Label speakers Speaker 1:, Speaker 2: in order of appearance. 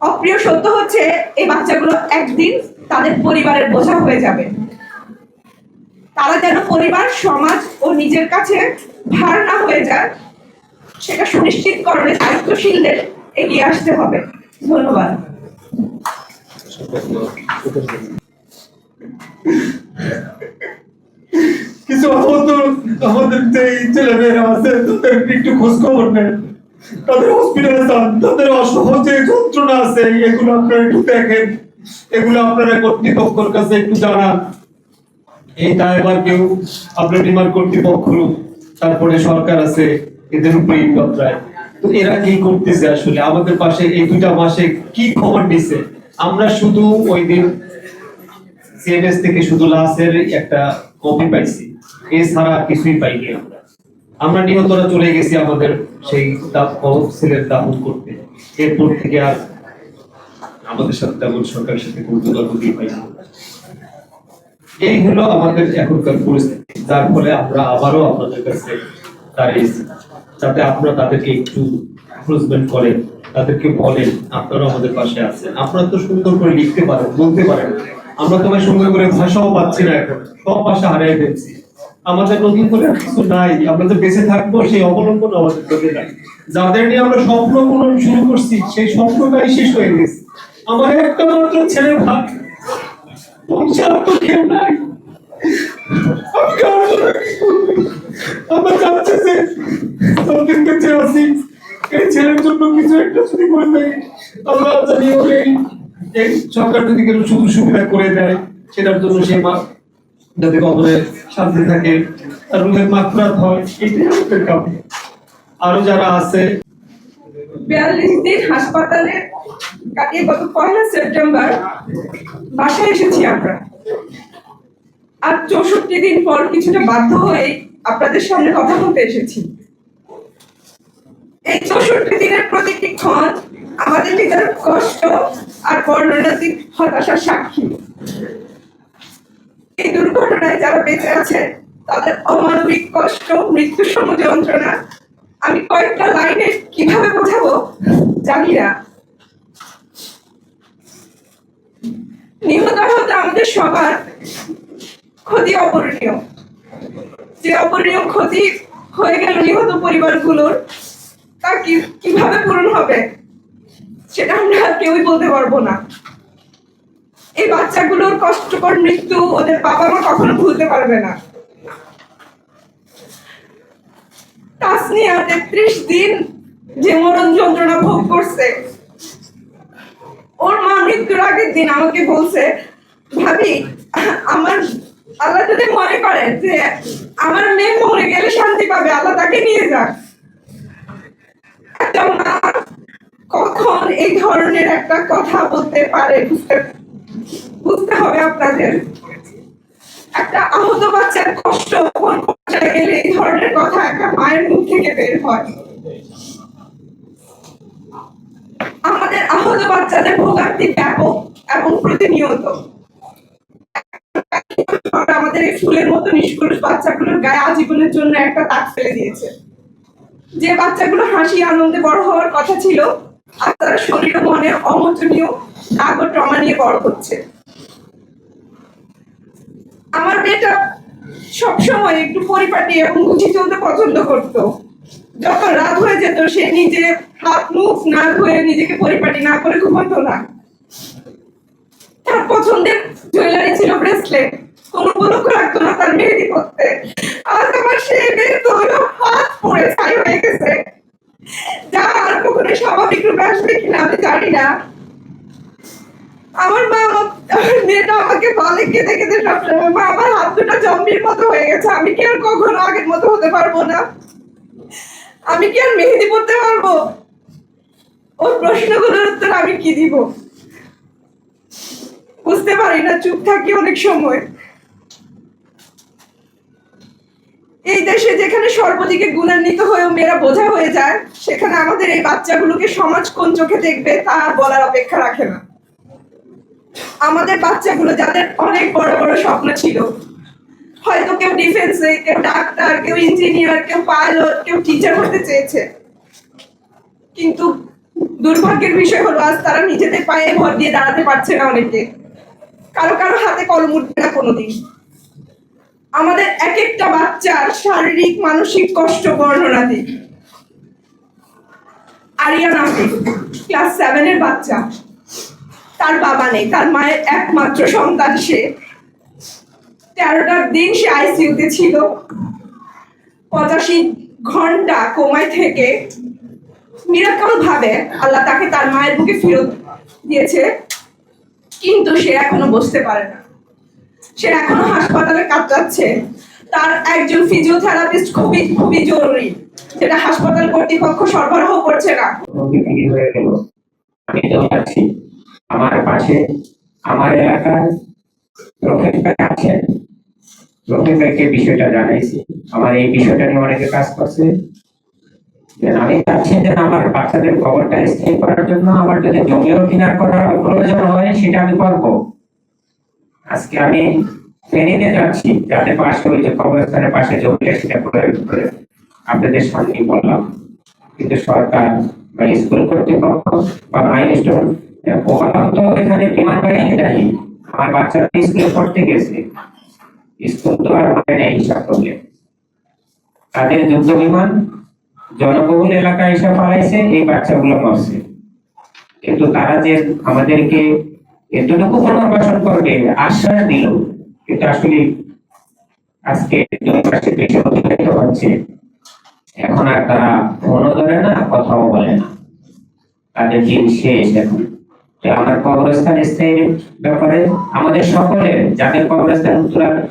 Speaker 1: অপ্রিয় সত্য হচ্ছে, এই বাচ্চাগুলো একদিন তাদের পরিবারের বোঝা হয়ে যাবে। তারা যেন পরিবার, সমাজ ও নিজের কাছে ভার না হয়ে যায়, সেটা সুনিশ্চিত করণে দায়িত্বশীলদের এগিয়ে আসতে হবে। ধন্যবাদ।
Speaker 2: কিছু আমাদের আমাদের যে ছেলেমেয়েরা আছে একটু খোঁজ খবর নেন। তাদের হসপিটালে যান। তাদের অসহজে যন্ত্রণা আছে, এগুলো আপনারা একটু দেখেন। এগুলো আপনারা কর্তৃপক্ষের কাছে একটু জানান। এই দায়ভার কেউ আপনার বিমান কর্তৃপক্ষ তারপরে সরকার আছে, এদের উপরে ইনকমপ্রায় তো এরা কি করতেছে আসলে? আমাদের পাশে এই দুটা মাসে কি খবর নিছে? আমরা শুধু ওই দিন সিএমএস থেকে শুধু লাশের একটা কপি পাইছি। এছাড়া কিছুই পাইনি আমরা। আমরা নিহতরা চলে গেছি আমাদের সেই ছেলের দাপন করতে। এরপর থেকে আর আমাদের সাথে তেমন সরকারের সাথে কোনো যোগাযোগই পাইনি এই হলো আমাদের এখনকার পরিস্থিতি। যার ফলে আমরা আবারও আপনাদের কাছে দাঁড়িয়েছি যাতে আপনারা তাদেরকে একটু অ্যাপ্রোচমেন্ট করেন, তাদেরকে বলেন, আপনারাও আমাদের পাশে আছেন। আপনারা তো সুন্দর করে লিখতে পারেন, বলতে পারেন। আমরা তোমার সুন্দর করে ভাষাও পাচ্ছি না এখন। সব ভাষা হারিয়ে ফেলছি। আমাদের নতুন করে কিছু নাই। আমরা যে বেঁচে থাকব, সেই অবলম্বন আমাদের চোখে নাই। যাদের নিয়ে আমরা স্বপ্ন পূরণ শুরু করছি, সেই স্বপ্নটাই শেষ হয়ে গেছে। আমার একটা মাত্র ছেলে ভাগ। সংসার তো কেউ নাই? আমরা চাচ্ছি যে যতদিন বেঁচে আছি এই ছেলের জন্য কিছু একটা যদি করে দেয় আমরা জানি ওকে এই সরকার যদি কিছু সুযোগ সুবিধা করে দেয়, সেটার জন্য সে যাতে কবরে শান্তি থাকে রুহের মাত্রাত হয়, এটাই আমাদের কাম্য। আরও যারা আছে,
Speaker 1: বিয়াল্লিশ দিন হাসপাতালে কাটিয়ে গত পয়লা সেপ্টেম্বর বাসায় এসেছি আমরা। আর চৌষট্টি দিন পর কিছুটা বাধ্য হয়ে আপনাদের সামনে কথা বলতে এসেছি। এই চৌষট্টি দিনের প্রতিটি ক্ষণ আমাদের ভিতরে কষ্ট আর বর্ণনাতীত হতাশার সাক্ষী। এই দুর্ঘটনায় যারা বেঁচে আছে তাদের অমানবিক কষ্ট, মৃত্যু সম যন্ত্রণা আমি কয়েকটা লাইনে কীভাবে বোঝাবো? জানি না। নিহত হতে আমাদের সবার ক্ষতি অপরিণীয়। যে অপরিণীয় ক্ষতি হয়ে গেল নিহত পরিবারগুলোর, তা কীভাবে পূরণ হবে? সেটা আমরা কেউই বলতে পারব না। এই বাচ্চাগুলোর কষ্টকর মৃত্যু ওদের বাবা মা কখনো ভুলতে পারবে না। তাসনিয়া তেত্রিশ দিন যে মরণ যন্ত্রণা ভোগ করছে, ওর মা মৃত্যুর আগের দিন আমাকে বলছে, ভাবি, আমার আল্লাহ যদি মনে করেন যে আমার মেয়ে মরে গেলে শান্তি পাবে, আল্লাহ তাকে নিয়ে যাক। একটা মা কখন এই ধরনের একটা কথা বলতে পারে বুঝতে হবে আপনাদের। একটা আহত বাচ্চার কষ্ট কোন পর্যায়ে গেলে এই ধরনের কথা একটা মায়ের মুখ থেকে বের হয়। আমাদের আহত বাচ্চাদের ভোগান্তি ব্যাপক এবং প্রতিনিয়ত। আমাদের ফুলের মতো নিষ্কলুষ বাচ্চাগুলোর গায়ে আজীবনের জন্য একটা দাগ ফেলে দিয়েছে। যে বাচ্চাগুলো হাসি আনন্দে বড় হওয়ার কথা ছিল আর তারা শরীর মনে অমোচনীয় ও ট্রমা নিয়ে বড় হচ্ছে। আমার মেয়েটা সবসময় একটু পরিপাটি এবং গুছিয়ে চলতে পছন্দ করতো। যখন রাত হয়ে যেত, সে নিজে হাত, মুখ না ধুয়ে নিজেকে পরিপাটি না করে ঘুমাতো না। তার পছন্দের জুয়েলারি ছিল ব্রেসলেট কোনো উপলক্ষ রাখতো না তার মেহেদি পড়তে আজ আমার সে মেয়ে তো হাত পড়ে ছাই হয়ে গেছে। যা আর কখনো স্বাভাবিক রূপে আসবে কিনা আমি জানি না। আমার মা মেয়েটা আমাকে বলে, কেঁদে কেঁদে সবসময় মা, আমার হাত দুটো জম্বির মতো হয়ে গেছে, আমি কি আর কখনো আগের মতো হতে পারব না? আমি কি আর মেহেদি পড়তে পারব? ওর প্রশ্নগুলোর উত্তর আমি কি দিব? বুঝতে পারি না, চুপ থাকি অনেক সময়। এই দেশে যেখানে সর্বদিকে গুণান্বিত হয়েও মেয়েরা বোঝা হয়ে যায়, সেখানে আমাদের এই বাচ্চাগুলোকে সমাজ কোন চোখে দেখবে তা আর বলার অপেক্ষা রাখে না। আমাদের বাচ্চাগুলো যাদের অনেক বড় বড় স্বপ্ন ছিল, হয়তো কেউ ডিফেন্সে কেউ ডাক্তার, কেউ ইঞ্জিনিয়ার কেউ পাইলট কেউ টিচার হতে চেয়েছে। কিন্তু দুর্ভাগ্যের বিষয় হলো, আজ তারা নিজেদের পায়ে ভর দিয়ে দাঁড়াতে পারছে না অনেকে। কারও কারও হাতে কলম উঠবে না কোনোদিন। আমাদের এক একটা বাচ্চার শারীরিক, মানসিক কষ্ট বর্ণনা দিই। আরিয়ান আফিফ ক্লাস সেভেনের বাচ্চা। তার বাবা নেই, তার মায়ের একমাত্র সন্তান সে। তেরোটার দিন সে আইসিইউতে ছিল। পঁচাশি ঘণ্টা কোমায় থেকে মিরাকল ভাবে আল্লাহ তাকে তার মায়ের বুকে ফেরত দিয়েছে, কিন্তু সে এখনও বসতে পারে না। সে এখনও হাসপাতালে কাটাচ্ছে তার একজন ফিজিওথেরাপিস্ট খুবই খুবই জরুরি, যেটা হাসপাতাল কর্তৃপক্ষ সরবরাহ করছে না।
Speaker 3: আমার পাশে, আমার এলাকার রফিক ভাই আছেন রফিক ভাইকে বিষয়টা জানাইছি। আমার এই বিষয়টা নিয়ে অনেকে কাজ করছে। আমি চাচ্ছি যে আমার বাচ্চাদের খবরটা স্থির করার জন্য আমার যদি জমিও কিনার করার প্রয়োজন হয়, সেটা আমি করব। আজকে আমি ফেনীতে যাচ্ছি, যাতে পাশে ওই যে কবরস্থানের পাশে জমি সেটা প্রয়োগ করে আপনাদের সামনে বললাম। কিন্তু সরকার বা স্কুল কর্তৃপক্ষ বা মাইলস্টোন ওখানে এখানে বিমান বাহিনী নাই আমার বাচ্চারা স্কুলে পড়তে গেছে। স্কুল তো আর হয় নাই হিসাব করলে তাদের যুদ্ধ বিমান জনবহুল এলাকায় এসে পালাইছে, এই বাচ্চাগুলো মরছে। কিন্তু তারা যে আমাদেরকে এতটুকু পুনর্বাসন করবে, আশ্বাস দিল। কিন্তু আসলে আজকে দুই বেশি অতিবাহিত হচ্ছে। এখন আর তারা ফোনও ধরে না, কথাও বলে না। তাদের দিন শেষ এখন। আমার কবরস্থান স্থায়ীর ব্যাপারে আমাদের সকলের যাদের কবরস্থান উত্তরা